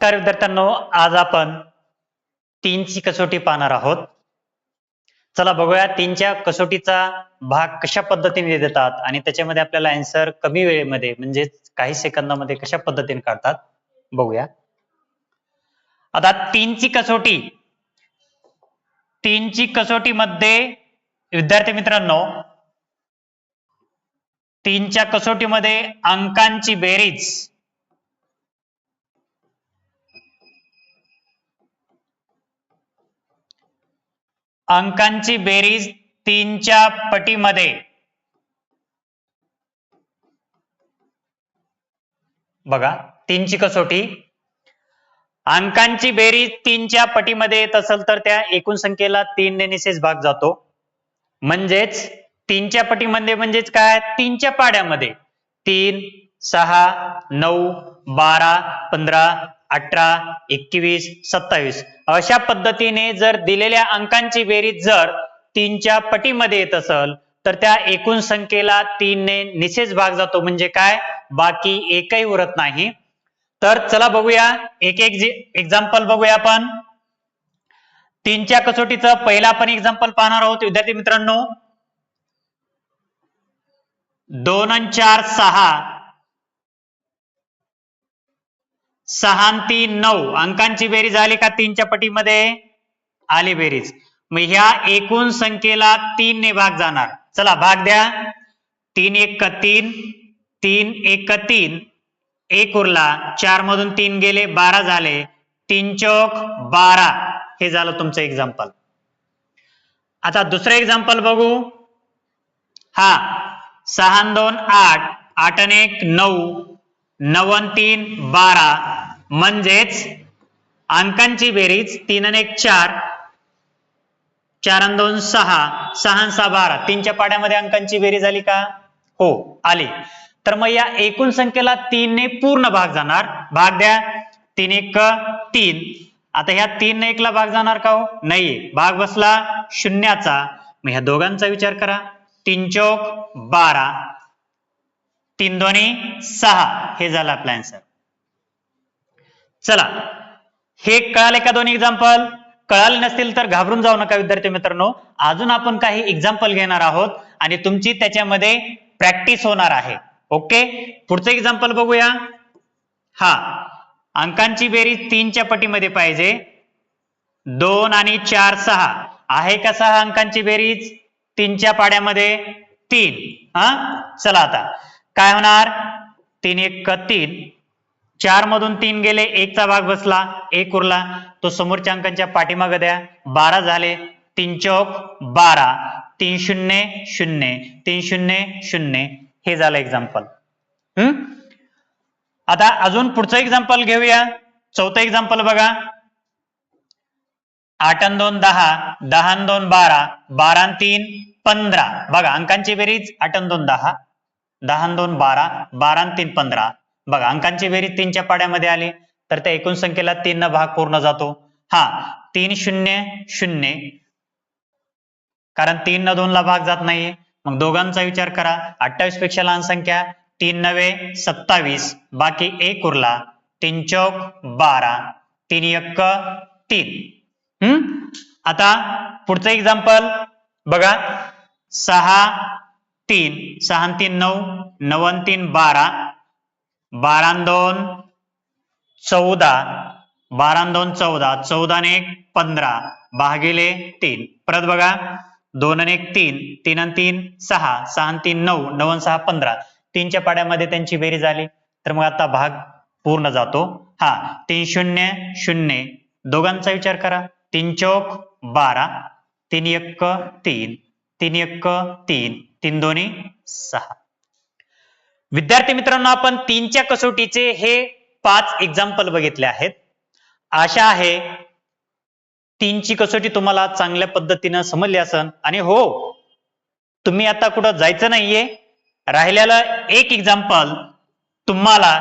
तर विद्यार्थ्यांनो आज आपण तीनची कसोटी पाहणार आहोत. चला बघूया तीनच्या कसोटीचा भाग कशा पद्धतीने देतात आणि त्याच्यामध्ये आपल्याला अँसर कमी वेळेमध्ये म्हणजे काही सेकंदामध्ये कशा पद्धतीने काढतात बघूया. आता तीनची कसोटी. तीनची कसोटी मध्ये विद्यार्थी मित्रांनो तीनच्या कसोटीमध्ये अंकांची बेरीज. अंकांची बेरीज तीनच्या पटीमध्ये. बघा तीनची कसोटी. अंकांची बेरीज तीनच्या पटीमध्ये येत असेल तर त्या एकूण संख्येला तीन ने निशेष भाग जातो. म्हणजेच तीनच्या पटीमध्ये म्हणजेच काय? तीनच्या पाड्यामध्ये. तीन सहा नऊ बारा पंधरा अठरा एकवीस सत्तावीस. अशा पद्धतीने जर दिलेल्या अंकांची बेरीज जर तीनच्या पटीमध्ये येत असेल तर त्या एकूण संख्येला तीनने निशेष भाग जातो. म्हणजे काय? बाकी एकही उरत नाही. तर चला बघूया. एक एक एक्झाम्पल बघूया आपण. तीनच्या कसोटीचं पहिला आपण एक्झाम्पल पाहणार आहोत. विद्यार्थी मित्रांनो दोन चार सहा. सहा तीन नऊ. अंकांची बेरीज आली का तीनच्या पटीमध्ये? आली बेरीज. मग ह्या एकूण संख्येला तीन ने भाग जाणार. चला भाग द्या. तीन एक तीन? तीन एक तीन? एक उरला. चार मधून तीन गेले बारा झाले. तीन चौक बारा. हे झालं तुमचं एक्झाम्पल आता दुसरं एक्झाम्पल बघू. हा. सहा दोन आठ. आठ अन एक नऊ. नवन तीन बारा. म्हणजेच अंकांची बेरीज तीन आणि एक चार चार आणि दोन सहा सहा सहा बारा. तीनच्या पाड्यामध्ये अंकांची बेरीज आली का? हो आली. तर मग या एकूण संख्येला तीनने पूर्ण भाग जाणार. भाग द्या. तीन एक तीन. आता ह्या तीन एकला भाग जाणार का हो? नाहीये. भाग बसला शून्याचा. मग ह्या दोघांचा विचार करा. तीन चौक बारा. तीन दोन्ही सहा. हे झालं आपला आन्सर चला. हे कळाले का दोन एक्झाम्पल कळाले नसतील तर घाबरून जाऊ नका विद्यार्थी मित्रांनो. अजून आपण काही एक्झाम्पल घेणार आहोत आणि तुमची त्याच्यामध्ये प्रॅक्टिस होणार आहे. ओके पुढचं एक्झाम्पल बघूया. हा. अंकांची बेरीज तीनच्या पटीमध्ये पाहिजे. दोन आणि चार सहा. आहे का सहा अंकांची बेरीज? तीनच्या पाड्यामध्ये तीन. हा? चला आता. काय होणार? तीन एक तीन. चार मधून तीन गेले एकचा भाग बसला एक उरला. तो समोरच्या अंकांच्या पाठीमागे द्या. बारा झाले. तीन चौक बारा. तीन शून्य शून्य. तीन शून्य शून्य. हे झालं एक्झाम्पल हम्म आता अजून पुढचं एक्झाम्पल घेऊया. चौथं एक्झाम्पल बघा. आठ दोन दहा. दहा दोन बारा. बारा तीन पंधरा. बघा अंकांची बेरीज आठ दोन दहा. दहा दोन बारा. बारा तीन पंधरा. बघा अंकांची बेरीज तीनच्या पाड्यामध्ये आली तर त्या एकूण संख्येला तीन न भाग पूर्ण जातो. हा तीन शून्य शून्य. कारण तीन न दोन ला भाग जात नाहीये. मग दोघांचा विचार करा. अठ्ठावीसपेक्षा लहान संख्या तीन नवे सत्तावीस. बाकी एक उरला तीन चौक बारा. तीन एक तीन. हम्म? आता पुढचं एक्झाम्पल बघा. सहा तीन. सहा तीन नऊ नवन तीन बारा. बारा दोन चौदा बारा दोन चौदा चौदा आणि एक पंधरा भागिले तीन. परत बघा दोन आणि एक तीन तीन आणि तीन सहा सहा तीन नऊ नऊ आणि सहा पंधरा. तीनच्या पाड्यामध्ये त्यांची बेरीज आली तर मग आता भाग पूर्ण जातो. हा तीन शून्य शून्य. दोघांचा विचार करा. तीन चौक बारा. तीन एक तीन. तीन एक तीन. तीन दोन्ही सहा. विद्यार्थी मित्रांनो आपण तीनच्या कसोटीचे हे पाच एक्झाम्पल बघितले आहेत. आशा आहे तीनची कसोटी तुम्हाला चांगल्या पद्धतीनं समजली असन. आणि हो तुम्ही आता कुठं जायचं नाहीये. राहिलेलं एक एक्झाम्पल तुम्हाला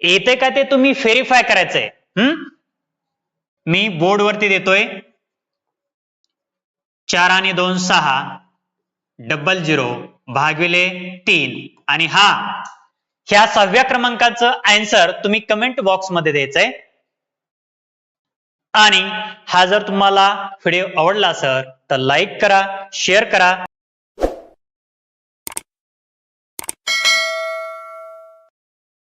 येते का ते तुम्ही व्हेरीफाय करायचंय. हम्म मी बोर्डवरती देतोय. चार आणि दोन सहा. डबल झिरो भागिले तीन. आणि हा ह्या सहाव्या क्रमांकाचं आन्सर तुम्ही कमेंट बॉक्समध्ये द्यायचंय. आणि हा जर तुम्हाला व्हिडिओ आवडला असेल तर लाईक करा शेअर करा.